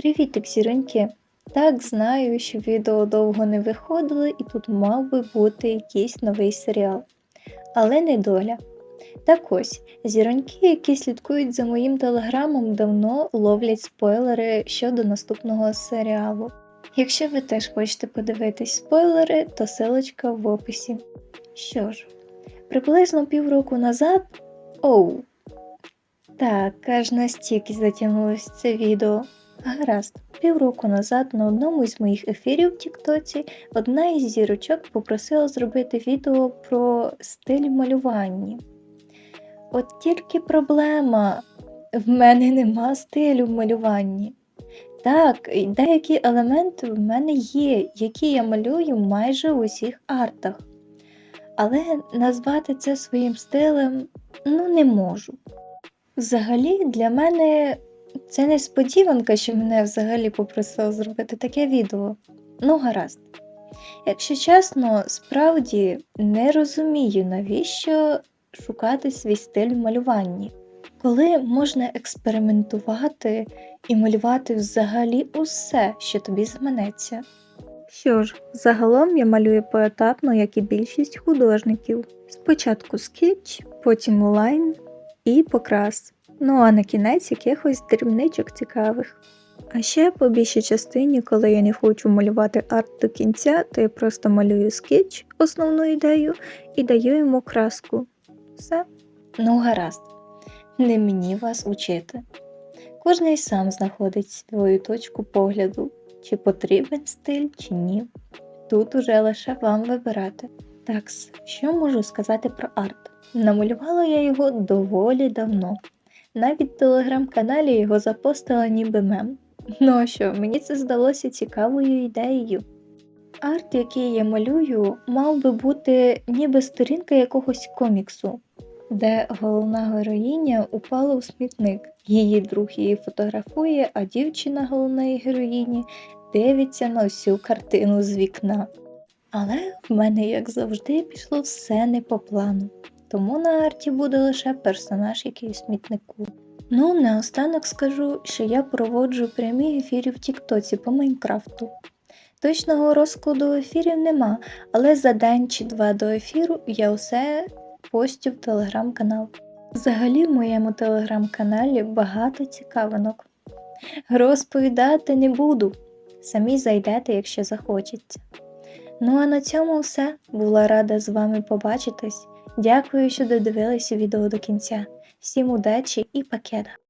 Привітик, зіроньки! Так, знаю, що відео довго не виходили, і тут мав би бути якийсь новий серіал. Але не доля. Так ось, зіроньки, які слідкують за моїм телеграмом, давно ловлять спойлери щодо наступного серіалу. Якщо ви теж хочете подивитись спойлери, то силочка в описі. Що ж, приблизно півроку назад. Оу. Так, аж настільки затягнулось це відео. Гаразд, півроку назад на одному із моїх ефірів в Тіктоці одна із зірочок попросила зробити відео про стиль малювання. От тільки проблема, в мене нема стилю в малюванні. Так, деякі елементи в мене є, які я малюю майже у усіх артах. Але назвати це своїм стилем ну не можу. Взагалі, для мене це несподіванка, що мене взагалі попросили зробити таке відео. Ну, гаразд. Якщо чесно, справді не розумію, навіщо шукати свій стиль в малюванні, коли можна експериментувати і малювати взагалі усе, що тобі заманеться. Що ж, загалом я малюю поетапно, як і більшість художників. Спочатку скетч, потім лайн і покрас. Ну а на кінець якихось дрібничок цікавих. А ще по більшій частині, коли я не хочу малювати арт до кінця, то я просто малюю скетч, основну ідею, і даю йому краску. Все. Ну, гаразд, не мені вас учити. Кожний сам знаходить свою точку погляду, чи потрібен стиль, чи ні. Тут уже лише вам вибирати. Такс, що можу сказати про арт? Намалювала я його доволі давно. Навіть в телеграм-каналі його запостила ніби мем. Ну а що, мені це здалося цікавою ідеєю. Арт, який я малюю, мав би бути ніби сторінка якогось коміксу, де головна героїня упала у смітник. Її друг її фотографує, а дівчина головної героїні дивиться на всю картину з вікна. Але в мене, як завжди, пішло все не по плану тому на арті буде лише персонаж, який у смітнику. Ну, наостанок скажу, що я проводжу прямі ефіри в Тіктоці по Майнкрафту. Точного розкладу ефірів нема, але за день чи два до ефіру я усе постю в телеграм-канал. Взагалі в моєму телеграм-каналі багато цікавинок. Розповідати не буду, самі зайдете, якщо захочеться. Ну а на цьому все. Була рада з вами побачитись. Дякую, що додивилися відео до кінця. Всім удачі і пакета!